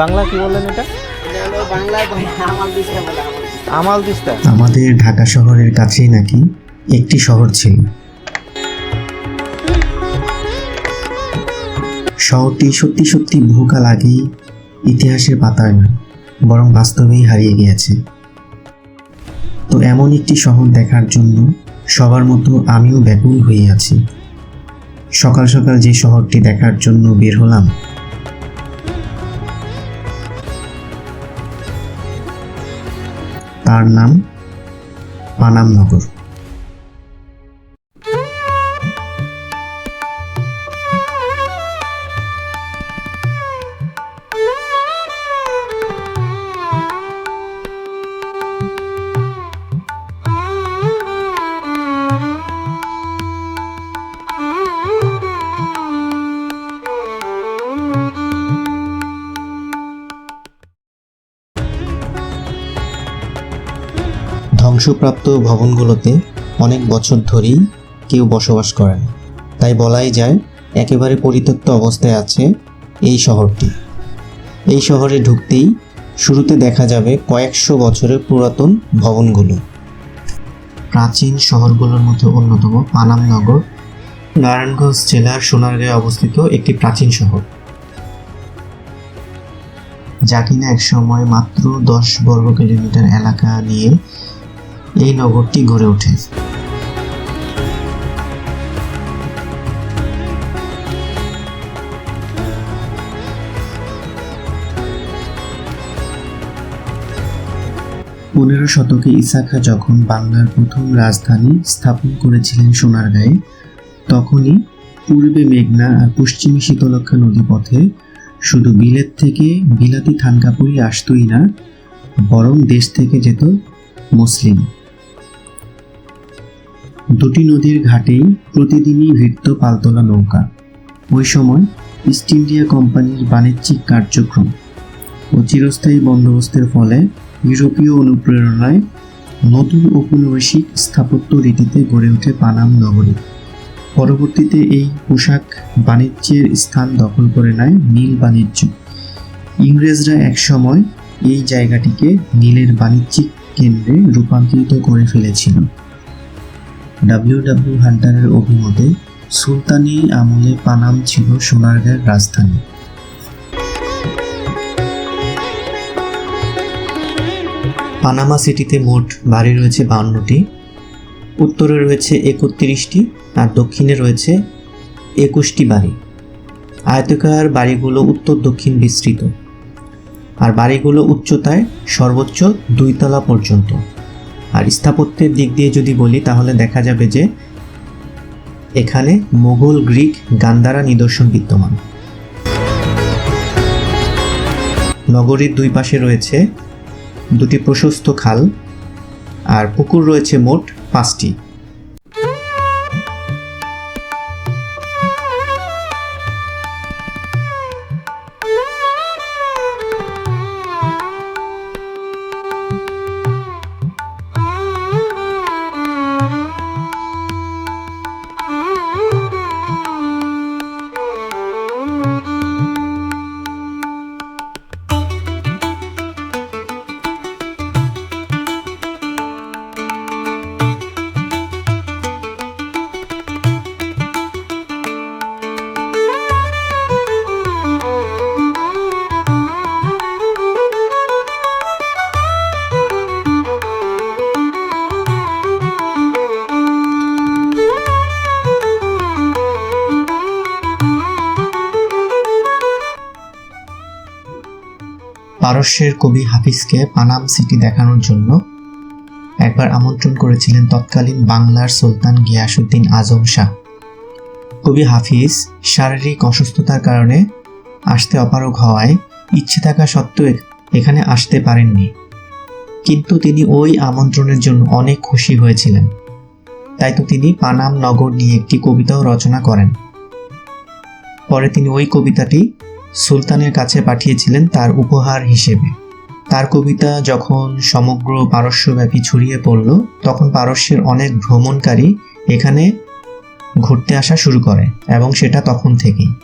বাংলা কি বললেন এটা? আমাল দিস্তা। আমাদের ঢাকা শহরের কাছেই নাকি একটি শহর ছিল। শহরটি সত্যি সত্যি বহুকাল আগেই ইতিহাসের পাতায় নয় বরং বাস্তবেই হারিয়ে গিয়েছে। তো এমন একটি শহর দেখার জন্য সবার মতো আমিও ব্যাকুল হয়ে আছি। সকাল সকাল যে শহরটি দেখার জন্য বের হলাম তার নাম পানাম ধ্বংসপ্রাপ্ত ভবনগুলোতে অনেক বছর ধরেই কেউ বসবাস করে তাই বলাই যায়, একেবারে পরিত্যক্ত অবস্থায় আছে এই শহরটি। এই শহরে ঢুকতেই শুরুতে দেখা যাবে কয়েকশো বছরের পুরাতন ভবনগুলো। প্রাচীন শহরগুলোর মধ্যে অন্যতম পানামনগর নারায়ণগঞ্জ জেলার সোনারগাঁয়ে অবস্থিত একটি প্রাচীন শহর। যা কিনা একসময় মাত্র দশ বর্গ কিলোমিটার এলাকা নিয়ে এই নগরটি গড়ে ওঠে। পনেরো শতকে ইসাখা যখন বাংলার প্রথম রাজধানী স্থাপন করেছিলেন সোনারগাঁয়ে, তখনই পূর্বে মেঘনা আর পশ্চিমে শীতলক্ষা নদী পথে শুধু বিলেত থেকে বিলাতি থানকাপুরি আসতই না, বরং দেশ থেকে যেত মুসলিম। দুটি নদীর ঘাটেই প্রতিদিনই ভিড়ত পালতোলা নৌকা। ওই সময় ইস্ট ইন্ডিয়া কোম্পানির বাণিজ্যিক কার্যক্রম ও চিরস্থায়ী বন্দোবস্তের ফলে ইউরোপীয় অনুপ্রেরণায় নতুন ঔপনিবেশিক স্থাপত্য রীতিতে গড়ে ওঠে পানাম নগরী। পরবর্তীতে এই পোশাক বাণিজ্যের স্থান দখল করে নেয় নীল বাণিজ্য। ইংরেজরা একসময় এই জায়গাটিকে নীলের বাণিজ্যিক কেন্দ্রে রূপান্তরিত করে ফেলেছিল। ডাব্লিউ ডাব্লিউ হান্টারের অভিমতে সুলতানি আমলে পানাম ছিল সোনারগাঁয়ের রাজধানী। পানামা সিটিতে মোট বাড়ি রয়েছে বাউন্নটি, উত্তরে রয়েছে একত্রিশটি আর দক্ষিণে রয়েছে একুশটি বাড়ি। আয়তকার বাড়িগুলো উত্তর দক্ষিণ বিস্তৃত। আর বাড়িগুলো উচ্চতায় সর্বোচ্চ দুইতলা পর্যন্ত। আর স্থাপত্যের দিক দিয়ে যদি বলি, তাহলে দেখা যাবে যে এখানে মোগল গ্রিক গান্ধারা নিদর্শন বিদ্যমান। নগরীর দুই পাশে রয়েছে দুটি প্রশস্ত খাল, আর পুকুর রয়েছে মোট পাঁচটি। পারস্যের কবি হাফিজকে পানাম সিটি দেখানোর জন্য একবার আমন্ত্রণ করেছিলেন তৎকালীন বাংলার সুলতান গিয়াসুদ্দিন আজম শাহ। কবি হাফিজ শারীরিক অসুস্থতার কারণে আসতে অপারগ হওয়ায় ইচ্ছে থাকা সত্ত্বেও এখানে আসতে পারেননি। কিন্তু তিনি ওই আমন্ত্রণের জন্য অনেক খুশি হয়েছিলেন। তাই তো তিনি পানাম নগর নিয়ে একটি কবিতাও রচনা করেন। পরে তিনি ওই কবিতাটি সুলতানের কাছে পাঠিয়েছিলেন তার উপহার হিসেবে। তার কবিতা যখন সমগ্র পারস্যব্যাপী ছড়িয়ে পড়ল, তখন পারস্যের অনেক ভ্রমণকারী এখানে ঘুরতে আসা শুরু করে এবং সেটা তখন থেকেই।